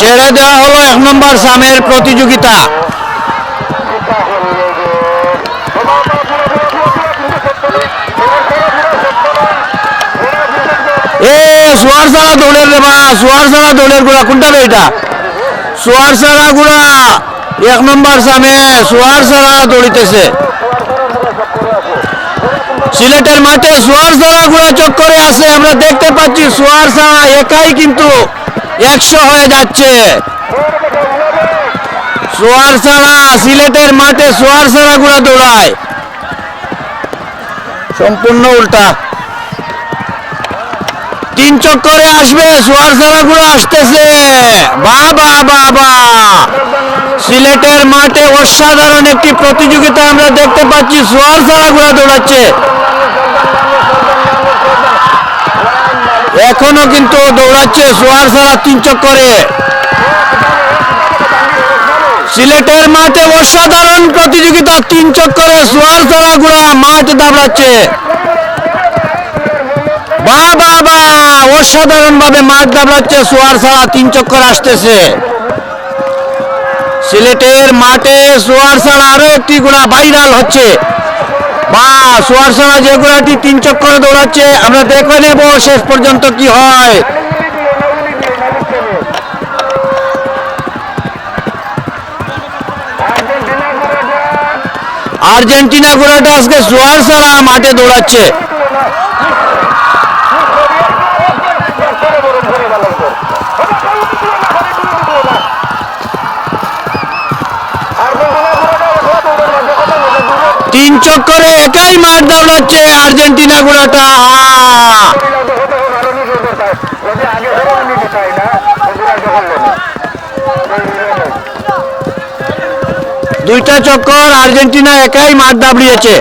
করে দেওয়া হলো এক নম্বর সামের প্রতিযোগিতা। এ সোয়ার সারা দৌড়ের রে বা সোয়ার দৌড়ের গুড়া, কোনটা রে এটা? সোয়ার সারা গুড়া, এক নম্বর সামে সোয়ার সারা দৌড়িতেছে। সিলেটের মাঠে সোয়ার সারা গুড়া চক্করে আছে, আমরা দেখতে পাচ্ছি সোয়ার সারা একাই কিন্তু একশো হয়ে যাচ্ছে। সোয়ার সারা সিলেটের মাঠে সোয়ার সারা গুড়া দৌড়ায়। সম্পূর্ণ উল্টা। তিন চক্করে আসবে সোয়ার সারা গুলো আসতেছে বাবা বাবা সিলেটের মাঠে অসাধারণ একটি প্রতিযোগিতা আমরা দেখতে পাচ্ছি সোয়ার সারা গুলো দৌড়াচ্ছে। এখনও কিন্তু দৌড়াচ্ছে সোয়ার সারা তিন চক্করে। সিলেটের মাঠে অসাধারণ প্রতিযোগিতা, তিন চক্করে সোয়ার সারা গুড়া মাঠ দাবড়াচ্ছে। বা বা বা অসাধারণ ভাবে মাঠ দাবড়াচ্ছে সোয়ার সারা তিন চক্কর আসতেছে। সিলেটের মাঠে সোয়ার সারা আরও একটি গুণা ভাইরাল হচ্ছে। বা সোয়ার ছাড়া যে গুণাটি তিন চক্করে দৌড়াচ্ছে, আমরা দেখে নেব শেষ পর্যন্ত কি হয়। আর্জেন্টিনা ঘোড়াটা আজকে সোয়ার সারা মাঠে দৌড়াচ্ছে। তিন চক্করে একাই মাঠ দৌড়াচ্ছে আর্জেন্টিনা আহ! দুইটা চক্কর আর্জেন্টিনা একাই মাঠ দাবড়িয়েছে।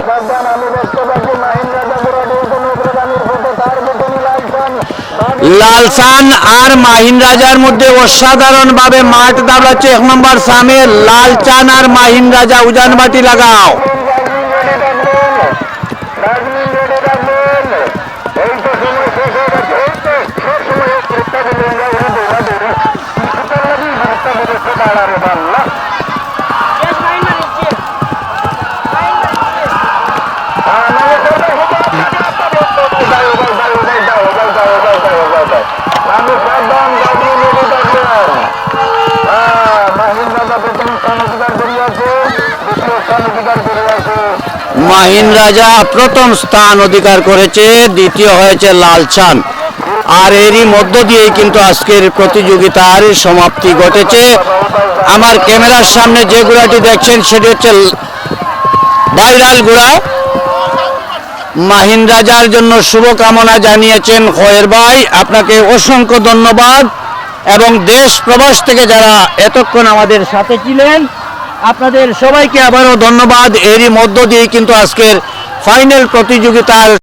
লালসান আর মাহিন রাজার মধ্যে অসাধারণ ভাবে মাঠ দাবড়াচ্ছে। এক নম্বর সামে লালচান আর মাহিন রাজা উজানবাটি লাগাও। মাহিন রাজা প্রথম স্থান অধিকার করেছে, দ্বিতীয় হয়েছে লালচান আর এরই মধ্য দিয়েই কিন্তু আজকের প্রতিযোগিতার সমাপ্তি ঘটেছে। আমার ক্যামেরার সামনে যে গুড়াটি দেখছেন, সেটি হচ্ছে ভাইরাল গুড়া। মাহিন রাজার জন্য শুভকামনা জানিয়েছেন খয়ের ভাই। আপনাকে অসংখ্য ধন্যবাদ। এবং দেশ প্রবাস থেকে যারা এতক্ষণ আমাদের সাথে ছিলেন আপনাদের সবাইকে আবারও ধন্যবাদ। এরই মধ্য দিয়ে কিন্তু আজকের ফাইনাল প্রতিযোগিতার